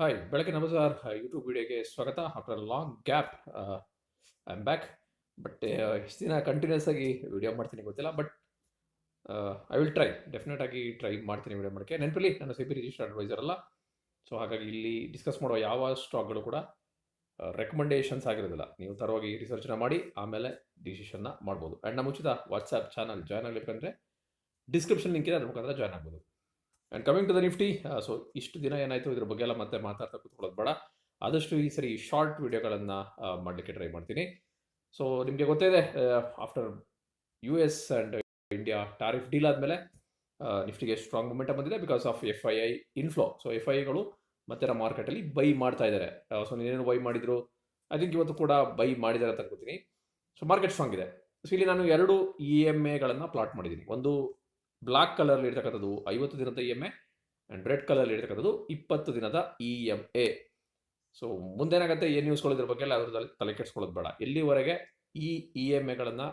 Hi ಬೆಳಗ್ಗೆ ನಮಸ್ಕಾರ. YouTube ವಿಡಿಯೋಗೆ ಸ್ವಾಗತ. After long gap I am back but ಇಷ್ಟು ದಿನ ಕಂಟಿನ್ಯೂಸ್ ಆಗಿ ವಿಡಿಯೋ ಮಾಡ್ತೀನಿ ಗೊತ್ತಿಲ್ಲ. But I will try definite ಆಗಿ ಟ್ರೈ ಮಾಡ್ತೀನಿ ವಿಡಿಯೋ ಮಾಡೋಕ್ಕೆ ನೆನಪಲ್ಲಿ ನಾನು ಸಿ ಪಿ ರಿಜಿಸ್ಟರ್ ಅಡ್ವೈಸರ್ ಅಲ್ಲ. ಸೊ ಹಾಗಾಗಿ ಇಲ್ಲಿ ಡಿಸ್ಕಸ್ ಮಾಡೋ ಯಾವ ಸ್ಟಾಕ್ಗಳು ಕೂಡ ರೆಕಮೆಂಡೇಷನ್ಸ್ ಆಗಿರೋದಿಲ್ಲ. ನೀವು ತರವಾಗಿ ರಿಸರ್ಚ್ನ ಮಾಡಿ, ಆಮೇಲೆ ಡಿಸಿಷನ್ನ ಮಾಡ್ಬೋದು. ಆ್ಯಂಡ್ ನಮ್ಮ ಉಚಿತ ವಾಟ್ಸ್ಆ್ಯಪ್ ಚಾನಲ್ ಜಾಯ್ನ್ ಆಗಲಿಕ್ಕಂದ್ರೆ ಡಿಸ್ಕ್ರಿಪ್ಷನ್ ಲಿಂಕ್ ಇದೆ, ಅದ್ರ ಮುಖಾಂತರ ಜಾಯ್ನ್ ಆಗ್ಬೋದು. And coming to the Nifty so ಇಷ್ಟು ದಿನ ಏನಾಯಿತು? ಇದ್ರ ಬಗ್ಗೆ ಎಲ್ಲ ಮತ್ತೆ ಮಾತಾಡ್ತಾ ಕೂತ್ಕೊಳ್ಳೋದು ಬೇಡ. ಆದಷ್ಟು ಈ ಸರಿ ಶಾರ್ಟ್ ವಿಡಿಯೋಗಳನ್ನು ಮಾಡಲಿಕ್ಕೆ ಟ್ರೈ ಮಾಡ್ತೀನಿ. ಸೊ ನಿಮಗೆ ಗೊತ್ತಿದೆ after U S and India tariff deal ಆದಮೇಲೆ ನಿಫ್ಟಿಗೆ ಸ್ಟ್ರಾಂಗ್ ಮೂಮೆಂಟ್ ಬಂದಿದೆ because of F I I inflow so F I ಐಗಳು ಮತ್ತೆ ನಮ್ಮ ಮಾರ್ಕೆಟಲ್ಲಿ ಬೈ ಮಾಡ್ತಾ ಇದ್ದಾರೆ ಸೊ ನೀನೇನು ಬೈ ಮಾಡಿದ್ರು? ಐ ಥಿಂಕ್ ಇವತ್ತು ಕೂಡ ಬೈ ಮಾಡಿದ್ದಾರೆ ಅಂತ ಅನ್ಕೋತೀನಿ. ಸೊ ಮಾರ್ಕೆಟ್ ಸ್ಟ್ರಾಂಗ್ ಇದೆ. ಸೊ ಇಲ್ಲಿ ನಾನು ಎರಡು ಇ ಎಂ ಎಗಳನ್ನು ಪ್ಲಾಟ್ ಮಾಡಿದ್ದೀನಿ. ಒಂದು ಬ್ಲಾಕ್ ಕಲರ್ ಇರ್ತಕ್ಕಂಥದ್ದು ಐವತ್ತು ದಿನದ E M A and red colour ಇರ್ತಕ್ಕಂಥದ್ದು ಇಪ್ಪತ್ತು ದಿನದ ಇ ಎಂ ಎ. ಸೊ ಮುಂದೇನಾಗುತ್ತೆ? ಏನು ನ್ಯೂಸ್ಗಳು ಇದ್ರ ಬಗ್ಗೆ ಎಲ್ಲ ಅದ್ರ ತಲೆ ಕೆಡ್ಸ್ಕೊಳ್ಳೋದು ಬೇಡ. ಇಲ್ಲಿವರೆಗೆ ಈ ಇ ಎಂ ಎಗಳನ್ನು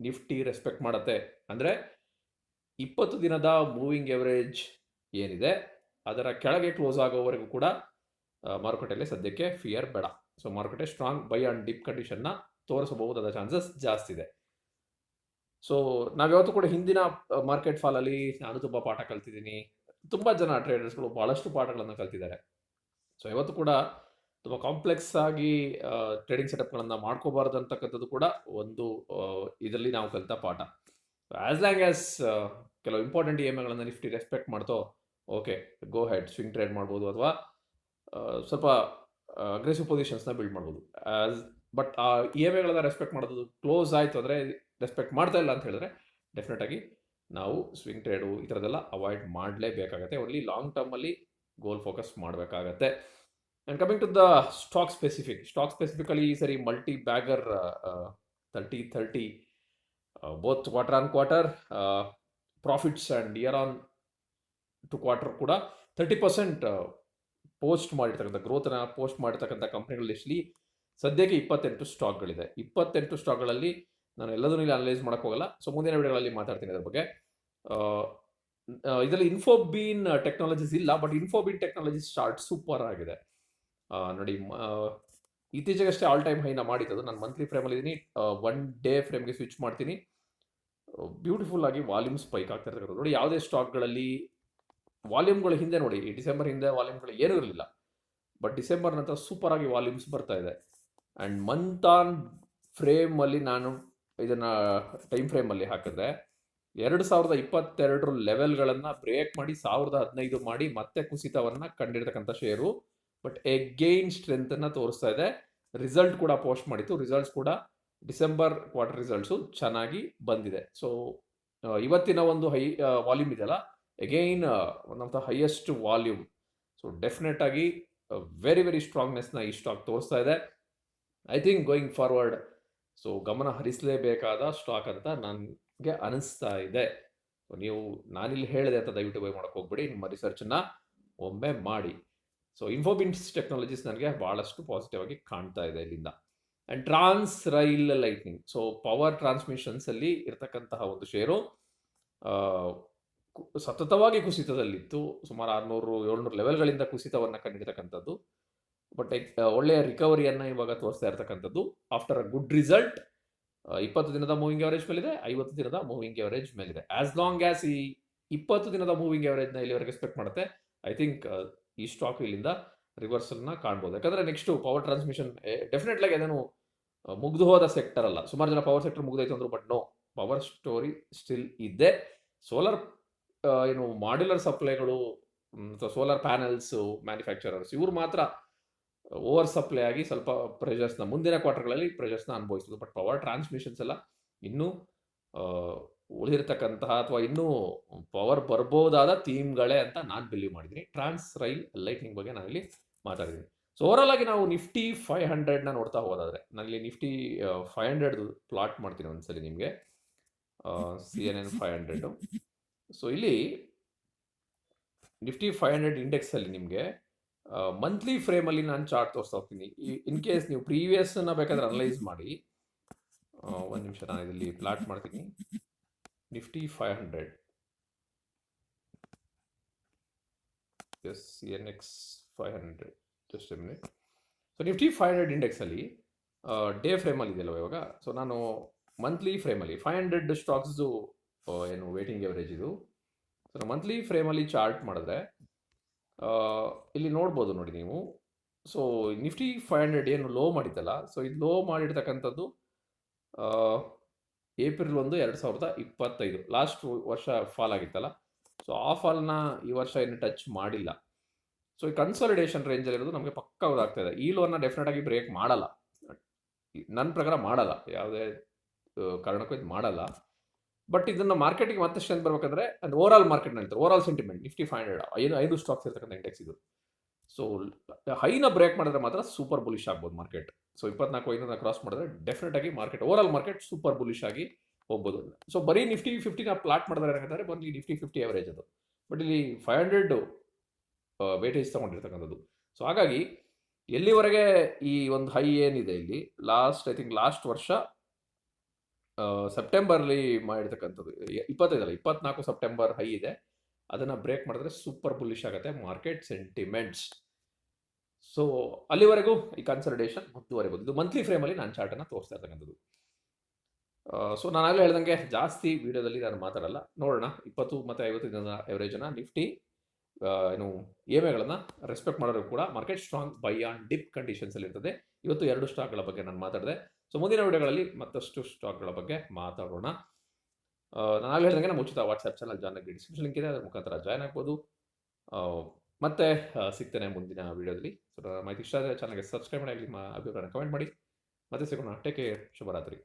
ನಿಫ್ಟಿ ರೆಸ್ಪೆಕ್ಟ್ ಮಾಡುತ್ತೆ? ಅಂದರೆ ಇಪ್ಪತ್ತು ದಿನದ ಮೂವಿಂಗ್ ಎವರೇಜ್ ಏನಿದೆ, ಅದರ ಕೆಳಗೆ ಕ್ಲೋಸ್ ಆಗೋವರೆಗೂ ಕೂಡ ಮಾರುಕಟ್ಟೆಯಲ್ಲಿ ಸದ್ಯಕ್ಕೆ ಫಿಯರ್ ಬೇಡ. ಸೊ ಮಾರುಕಟ್ಟೆ ಸ್ಟ್ರಾಂಗ್ ಬೈ ಆ್ಯಂಡ್ ಡಿಪ್ ಕಂಡೀಷನ್ನ ತೋರಿಸಬಹುದಾದ ಚಾನ್ಸಸ್ ಜಾಸ್ತಿ ಇದೆ. ಸೊ ನಾವ್ಯಾವತ್ತೂ ಕೂಡ ಹಿಂದಿನ ಮಾರ್ಕೆಟ್ ಫಾಲಲ್ಲಿ ನಾನು ತುಂಬ ಪಾಠ ಕಲ್ತಿದ್ದೀನಿ. ತುಂಬ ಜನ ಟ್ರೇಡರ್ಸ್ಗಳು ಭಾಳಷ್ಟು ಪಾಠಗಳನ್ನು ಕಲ್ತಿದ್ದಾರೆ. ಸೊ ಇವತ್ತು ಕೂಡ ತುಂಬ ಕಾಂಪ್ಲೆಕ್ಸ್ ಆಗಿ ಟ್ರೇಡಿಂಗ್ ಸೆಟಪ್ಗಳನ್ನು ಮಾಡ್ಕೋಬಾರ್ದು ಅಂತಕ್ಕಂಥದ್ದು ಕೂಡ ಒಂದು ಇದರಲ್ಲಿ ನಾವು ಕಲಿತ ಪಾಠ. ಆ್ಯಸ್ ಲ್ಯಾಂಗ್ ಆಸ್ ಕೆಲವು important E M Nifty respect ಮಾಡ್ತೋ okay go ahead swing trade ಮಾಡ್ಬೋದು ಅಥವಾ ಸ್ವಲ್ಪ ಅಗ್ರೆಸಿವ್ ಪೊಸಿಷನ್ಸ್ನ ಬಿಲ್ಡ್ ಮಾಡ್ಬೋದು. ಆ್ಯಸ್ ಬಟ್ ಆ ಇ ಎಂ ಎಗಳನ್ನ ರೆಸ್ಪೆಕ್ಟ್ ಮಾಡೋದು ಕ್ಲೋಸ್ ಆಯಿತು ಅಂದರೆ ರೆಸ್ಪೆಕ್ಟ್ ಮಾಡ್ತಾ ಇಲ್ಲ ಅಂತ ಹೇಳಿದ್ರೆ ಡೆಫಿನೆಟ್ ಆಗಿ ನಾವು ಸ್ವಿಂಗ್ ಟ್ರೇಡು ಈ ಥರದೆಲ್ಲ ಅವಾಯ್ಡ್ ಮಾಡಲೇಬೇಕಾಗತ್ತೆ. ಓನ್ಲಿ ಲಾಂಗ್ ಟರ್ಮಲ್ಲಿ ಗೋಲ್ ಫೋಕಸ್ ಮಾಡಬೇಕಾಗತ್ತೆ. And coming to the stock specific stock specifically ಈ ಸರಿ multibagger thirty thirty both quarter on quarter profits and year on to quarter ಕೂಡ ತರ್ಟಿ ಪರ್ಸೆಂಟ್ ಪೋಸ್ಟ್ ಮಾಡಿರ್ತಕ್ಕಂಥ ಗ್ರೋತನ್ನ ಪೋಸ್ಟ್ ಮಾಡಿರ್ತಕ್ಕಂಥ ಕಂಪ್ನಿಗಳ ಲಿಸ್ಟ್ಲಿ ಸದ್ಯಕ್ಕೆ ಇಪ್ಪತ್ತೆಂಟು ಸ್ಟಾಕ್ಗಳಿದೆ ಇಪ್ಪತ್ತೆಂಟು ಸ್ಟಾಕ್ಗಳಲ್ಲಿ ನಾನು ಎಲ್ಲದನ್ನೂ ಇಲ್ಲಿ ಅನಲೈಸ್ ಮಾಡೋಕೆ ಹೋಗಲ್ಲ. ಸೊ ಮುಂದಿನ ವಿಡಿಯೋಗಳಲ್ಲಿ ಮಾತಾಡ್ತೀನಿ ಅದ್ರ ಬಗ್ಗೆ. ಇದರಲ್ಲಿ ಇನ್ಫೋಬೀನ್ ಟೆಕ್ನಾಲಜೀಸ್ ಇಲ್ಲ but Infobeans Technologies start super ಆಗಿದೆ. ನೋಡಿ ಇತ್ತೀಚೆಗಷ್ಟೇ ಆಲ್ ಟೈಮ್ ಹೈನ ಮಾಡಿದ್ದು ನಾನು ಮಂತ್ಲಿ ಫ್ರೇಮಲ್ಲಿ ಇದ್ದೀನಿ ಒನ್ ಡೇ ಫ್ರೇಮ್ಗೆ ಸ್ವಿಚ್ ಮಾಡ್ತೀನಿ. ಬ್ಯೂಟಿಫುಲ್ ಆಗಿ ವಾಲ್ಯೂಮ್ ಸ್ಪೈಕ್ ಆಗ್ತಾ ಇರ್ತಕ್ಕಂಥ ನೋಡಿ, ಯಾವುದೇ ಸ್ಟಾಕ್ಗಳಲ್ಲಿ ವಾಲ್ಯೂಮ್ಗಳ ಹಿಂದೆ ನೋಡಿ ಡಿಸೆಂಬರ್ ಹಿಂದೆ ವಾಲ್ಯೂಮ್ಗಳು ಏನೂ ಇರಲಿಲ್ಲ. ಬಟ್ ಡಿಸೆಂಬರ್ ನಂತರ ಸೂಪರ್ ಆಗಿ ವಾಲ್ಯೂಮ್ಸ್ ಬರ್ತಾ ಇದೆ. ಆ್ಯಂಡ್ ಮಂತ್ ಆನ್ ಫ್ರೇಮಲ್ಲಿ ನಾನು ಇದನ್ನು ಟೈಮ್ ಫ್ರೇಮಲ್ಲಿ ಹಾಕಿದ್ರೆ ಎರಡು ಸಾವಿರದ ಇಪ್ಪತ್ತೆರಡರ ಲೆವೆಲ್ಗಳನ್ನು ಬ್ರೇಕ್ ಮಾಡಿ ಸಾವಿರದ ಹದಿನೈದು ಮಾಡಿ ಮತ್ತೆ ಕುಸಿತವನ್ನು ಕಂಡಿರ್ತಕ್ಕಂಥ ಶೇರು ಬಟ್ ಎಗೈನ್ ಸ್ಟ್ರೆಂತನ್ನು ತೋರಿಸ್ತಾ ಇದೆ. ರಿಸಲ್ಟ್ ಕೂಡ ಪೋಸ್ಟ್ ಮಾಡಿತ್ತು. ರಿಸಲ್ಟ್ಸ್ ಕೂಡ ಡಿಸೆಂಬರ್ ಕ್ವಾರ್ಟರ್ ರಿಸಲ್ಟ್ಸು ಚೆನ್ನಾಗಿ ಬಂದಿದೆ. ಸೊ ಇವತ್ತಿನ ಒಂದು ಹೈ ವಾಲ್ಯೂಮ್ ಇದೆಯಲ್ಲ? Again one of the highest volume so definite ಆಗಿ ವೆರಿ ವೆರಿ ಸ್ಟ್ರಾಂಗ್ನೆಸ್ನ ಈ ಸ್ಟಾಕ್ ತೋರಿಸ್ತಾ ಇದೆ. I think going forward so ಗಮನ ಹರಿಸಲೇಬೇಕಾದ ಸ್ಟಾಕ್ ಅಂತ ನನಗೆ ಅನಿಸ್ತಾ ಇದೆ. ನೀವು ನಾನಿಲ್ಲಿ ಹೇಳಿದೆ ಅಂತ ದಯವಿಟ್ಟು ಬೈ ಮಾಡೋಕೆ ಹೋಗ್ಬಿಡಿ. ನಿಮ್ಮ ರಿಸರ್ಚನ್ನ ಒಮ್ಮೆ ಮಾಡಿ. ಸೊ ಇನ್ಫೋಬಿನ್ಸ್ ಟೆಕ್ನಾಲಜೀಸ್ ನನಗೆ ಭಾಳಷ್ಟು ಪಾಸಿಟಿವ್ ಆಗಿ ಕಾಣ್ತಾ ಇದೆ ಇಲ್ಲಿಂದ. And Transrail Lightning so power ಟ್ರಾನ್ಸ್ಮಿಷನ್ಸಲ್ಲಿ ಇರತಕ್ಕಂತಹ ಒಂದು ಕು- ಸತತವಾಗಿ ಕುಸಿತದಲ್ಲಿತ್ತು. ಸುಮಾರು ಆರುನೂರು, ಏಳ್ನೂರು ಲೆವೆಲ್ಗಳಿಂದ ಕುಸಿತವನ್ನು ಕಂಡಿರ್ತಕ್ಕಂಥದ್ದು. ಬಟ್ ಒಳ್ಳೆಯ ರಿಕವರಿಯನ್ನು ಇವಾಗ ತೋರಿಸ್ತಾ ಇರ್ತಕ್ಕಂಥದ್ದು. ಆಫ್ಟರ್ ಅ ಗುಡ್ ರಿಸಲ್ಟ್ ಇಪ್ಪತ್ತು ದಿನದ ಮೂವಿಂಗ್ ಎವರೇಜ್ ಮೇಲಿದೆ, ಐವತ್ತು ದಿನದ ಮೂವಿಂಗ್ ಎವರೇಜ್ ಮೇಲಿದೆ. ಆಸ್ ಲಾಂಗ್ ಆಸ್ ಈ ಇಪ್ಪತ್ತು ದಿನದ ಮೂವಿಂಗ್ ಎವರೇಜ್ನ ಇಲ್ಲಿವರೆಗೆ ಎಕ್ಸ್ಪೆಕ್ಟ್ ಮಾಡುತ್ತೆ ಐ ಥಿಂಕ್ ಈ ಸ್ಟಾಕ್ ಇಲ್ಲಿಂದ ರಿವರ್ಸಲ್ನ ಕಾಣ್ಬೋದು. ಯಾಕಂದರೆ ನೆಕ್ಸ್ಟು ಪವರ್ ಟ್ರಾನ್ಸ್ಮಿಷನ್ ಡೆಫಿನೆಟ್ಲಾಗಿ ಅದೇನು ಮುಗ್ದು ಹೋದ ಸೆಕ್ಟರ್ ಅಲ್ಲ. ಸುಮಾರು ಜನ ಪವರ್ ಸೆಕ್ಟರ್ ಮುಗ್ದೋಯ್ತು ಅಂದ್ರು but no power story still ಇದೆ. ಸೋಲಾರ್ ಏನು ಮಾಡ್ಯುಲರ್ ಸಪ್ಲೈಗಳು ಅಥವಾ ಸೋಲಾರ್ ಪ್ಯಾನೆಲ್ಸು ಮ್ಯಾನುಫ್ಯಾಕ್ಚರರ್ಸ್ ಇವರು ಮಾತ್ರ ಓವರ್ ಸಪ್ಲೈ ಆಗಿ ಸ್ವಲ್ಪ ಪ್ರೆಷರ್ಸ್ನ ಮುಂದಿನ ಕ್ವಾರ್ಟರ್ಗಳಲ್ಲಿ ಪ್ರೆಷರ್ಸ್ನ ಅನುಭವಿಸ್ತದೆ ಬಟ್ ಪವರ್ ಟ್ರಾನ್ಸ್ಮಿಷನ್ಸ್ ಎಲ್ಲ ಇನ್ನೂ ಉಳಿದಿರತಕ್ಕಂತಹ ಅಥವಾ ಇನ್ನೂ ಪವರ್ ಬರ್ಬೋದಾದ ಥೀಮ್ಗಳೇ ಅಂತ ನಾನು ಬಿಲೀವ್ ಮಾಡಿದ್ದೀನಿ. ಟ್ರಾನ್ಸ್ ರೈಲ್ ಲೈಟಿಂಗ್ ಬಗ್ಗೆ ನಾನಿಲ್ಲಿ ಮಾತಾಡಿದ್ದೀನಿ. ಸೊ ಓವರಾಲ್ ಆಗಿ ನಾವು ನಿಫ್ಟಿ ಫೈವ್ ಹಂಡ್ರೆಡ್ನ ನೋಡ್ತಾ ಹೋದಾದರೆ, ನಾನಿಲ್ಲಿ ನಿಫ್ಟಿ ಫೈವ್ ಹಂಡ್ರೆಡ್ ಪ್ಲಾಟ್ ಮಾಡ್ತೀನಿ ಒಂದ್ಸಲಿ ನಿಮಗೆ. C N N five hundred so ಇಲ್ಲಿ ನಿಫ್ಟಿ ಫೈವ್ ಹಂಡ್ರೆಡ್ ಇಂಡೆಕ್ಸಲ್ಲಿ ನಿಮಗೆ ಮಂತ್ಲಿ ಫ್ರೇಮಲ್ಲಿ ನಾನು ಚಾರ್ಟ್ ತೋರಿಸ್ತಾ ಹೋಗ್ತೀನಿ ಇನ್ ಕೇಸ್ ನೀವು ಪ್ರೀವಿಯಸ್ನ ಬೇಕಾದ್ರೆ ಅನಲೈಸ್ ಮಾಡಿ. ಒಂದು ನಿಮಿಷ ನಾನು ಇದರಲ್ಲಿ ಪ್ಲಾಟ್ ಮಾಡ್ತೀನಿ. Nifty five hundred S N X five hundred just minute so Nifty five hundred ಇಂಡೆಕ್ಸಲ್ಲಿ day ಫ್ರೇಮಲ್ಲಿ ಇದೆಯಲ್ಲ ಇವಾಗ? ಸೊ ನಾನು ಮಂತ್ಲಿ ಫ್ರೇಮಲ್ಲಿ ಫೈವ್ ಹಂಡ್ರೆಡ್ ಸ್ಟಾಕ್ಸ್ದು ಏನು ವೇಟಿಂಗ್ ಎವರೇಜ್ ಇದು. ಸೊ ಮಂತ್ಲಿ ಫ್ರೇಮಲ್ಲಿ ಚಾರ್ಟ್ ಮಾಡಿದ್ರೆ ಇಲ್ಲಿ ನೋಡ್ಬೋದು ನೋಡಿ ನೀವು. ಸೊ ನಿಫ್ಟಿ ಫೈವ್ ಹಂಡ್ರೆಡ್ ಏನು ಲೋ ಮಾಡಿದ್ದಲ್ಲ ಸೊ ಇದು ಲೋ ಮಾಡಿರ್ತಕ್ಕಂಥದ್ದು ಏಪ್ರಿಲ್ ಒಂದು ಎರಡು ಸಾವಿರದ ಇಪ್ಪತ್ತೈದು. ಲಾಸ್ಟ್ ವರ್ಷ ಫಾಲ್ ಆಗಿತ್ತಲ್ಲ. ಸೊ ಆ ಫಾಲ್ನ ಈ ವರ್ಷ ಏನು ಟಚ್ ಮಾಡಿಲ್ಲ. ಸೊ ಈ ಕನ್ಸಾಲಿಡೇಷನ್ ರೇಂಜಲ್ಲಿರೋದು ನಮಗೆ ಪಕ್ಕ ಗೊತ್ತಾಗ್ತಾ ಇದೆ. ಈ ಲೋನ್ನ ಡೆಫಿನೆಟ್ ಆಗಿ ಬ್ರೇಕ್ ಮಾಡಲ್ಲ. ನನ್ನ ಪ್ರಕಾರ ಮಾಡಲ್ಲ. ಯಾವುದೇ ಕಾರಣಕ್ಕೂ ಇದು ಮಾಡಲ್ಲ. ಬಟ್ ಇದನ್ನು ಮಾರ್ಕೆಟಿಗೆ ಮತ್ತಷ್ಟು ಸ್ಟ್ರೆಂತ್ ಬರಬೇಕಂದ್ರೆ ಅದು ಓವರ್ ಆಲ್ ಮಾರ್ಕೆಟ್ ಹೇಳ್ತಾರೆ overall sentiment Nifty five hundred ಐದು ಐದು ಸ್ಟಾಕ್ಸ್ ಇರ್ತಕ್ಕಂಥ ಇಂಡೆಕ್ಸ್ ಇದು. ಸೊ ಹೈನ ಬ್ರೇಕ್ ಮಾಡಿದ್ರೆ ಮಾತ್ರ ಸೂಪರ್ ಬುಲಿಶ್ ಆಗ್ಬೋದು ಮಾರ್ಕೆಟ್ ಸೊ ಇಪ್ಪತ್ನಾಲ್ಕು, ಐದನ್ನ ಕ್ರಾಸ್ ಮಾಡಿದ್ರೆ ಡೆಫಿನೆಟ್ ಆಗಿ market overall market super bullish ಆಗಿ ಹೋಗ್ಬೋದು. ಸೊ ಬರೀ ನಿಫ್ಟಿ ಫಿಫ್ಟಿನ ಪ್ಲಾಟ್ ಮಾಡಿದ್ರೆ ಏನಾಗುತ್ತೆ ಬನ್ನಿ ನಿಫ್ಟಿ ಫಿಫ್ಟಿ ಅವರೇಜ್ ಅದು. ಬಟ್ ಇಲ್ಲಿ ಫೈವ್ ಹಂಡ್ರೆಡ್ ವೇಟೇಜ್ ತಗೊಂಡಿರ್ತಕ್ಕಂಥದ್ದು. ಸೊ ಹಾಗಾಗಿ ಎಲ್ಲಿವರೆಗೆ ಈ ಒಂದು ಹೈ ಏನಿದೆ ಇಲ್ಲಿ? ಲಾಸ್ಟ್ ಐ ಥಿಂಕ್ ಲಾಸ್ಟ್ ವರ್ಷ ಸೆಪ್ಟೆಂಬರ್ಲಿ ಮಾಡಿರ್ತಕ್ಕಂಥದ್ದು. ಇಪ್ಪತ್ತೈದಲ್ಲ, ಇಪ್ಪತ್ನಾಲ್ಕು ಸೆಪ್ಟೆಂಬರ್ ಹೈ ಇದೆ. ಅದನ್ನು ಬ್ರೇಕ್ ಮಾಡಿದ್ರೆ ಸೂಪರ್ ಬುಲಿಶ್ ಆಗುತ್ತೆ, ಮಾರ್ಕೆಟ್ ಸೆಂಟಿಮೆಂಟ್ಸ್. ಸೊ, ಅಲ್ಲಿವರೆಗೂ ಈ ಕನ್ಸಲ್ಟೇಷನ್ ಮುಂದುವರೆಬೋದು. ಇದು ಮಂತ್ಲಿ ಫ್ರೇಮಲ್ಲಿ ನಾನು ಚಾರ್ಟನ್ನು ತೋರಿಸ್ತಾ ಇರ್ತಕ್ಕಂಥದ್ದು. ಸೊ ಆಗಲೇ ಹೇಳ್ದಂಗೆ ಜಾಸ್ತಿ ವಿಡಿಯೋದಲ್ಲಿ ನಾನು ಮಾತಾಡಲ್ಲ. ನೋಡೋಣ, ಇಪ್ಪತ್ತು ಮತ್ತು ಐವತ್ತು ದಿನದ ಎವರೇಜನ್ನು ನಿಫ್ಟಿ ಏನು ಎಗಳನ್ನು ರೆಸ್ಪೆಕ್ಟ್ ಮಾಡೋರು ಕೂಡ market strong buy on dip ಕಂಡೀಷನ್ಸಲ್ಲಿ ಇರ್ತದೆ ಇವತ್ತು ಎರಡು ಸ್ಟಾಕ್ಗಳ ಬಗ್ಗೆ ನಾನು ಮಾತಾಡಿದೆ. ಸೊ ಮುಂದಿನ ವಿಡಿಯೋಗಳಲ್ಲಿ ಮತ್ತಷ್ಟು ಸ್ಟಾಕ್ಗಳ ಬಗ್ಗೆ ಮಾತಾಡೋಣ. ನಾನು ಹೇಳ್ದಂಗೆ ನಮ್ಮ ಉಚಿತ ವಾಟ್ಸ್ಆ್ಯಪ್ ಚಾನಲ್ ಜಾಯ್ನ್ ಆಗಿ ಡಿಸ್ಕ್ರಿಪ್ಷನ್ ಲಿಂಕ್ ಇದೆ, ಅದರ ಮುಖಾಂತರ ಜಾಯ್ನ್ ಆಗ್ಬೋದು. ಮತ್ತೆ ಸಿಗ್ತೇನೆ ಮುಂದಿನ ವಿಡಿಯೋದಲ್ಲಿ. ಸೊ ಮಾಹಿತಿ ಇಷ್ಟ ಆದರೆ ಚಾನಲ್ಗೆ ಸಬ್ಸ್ಕ್ರೈಬ್ ಮಾಡಿ ಅಭಿಪ್ರಾಯ ಕಮೆಂಟ್ ಮಾಡಿ. ಮತ್ತೆ ಸಿಗೋಣ. ಟೇಕ್ ಕೇರ್ ಶುಭರಾತ್ರಿ.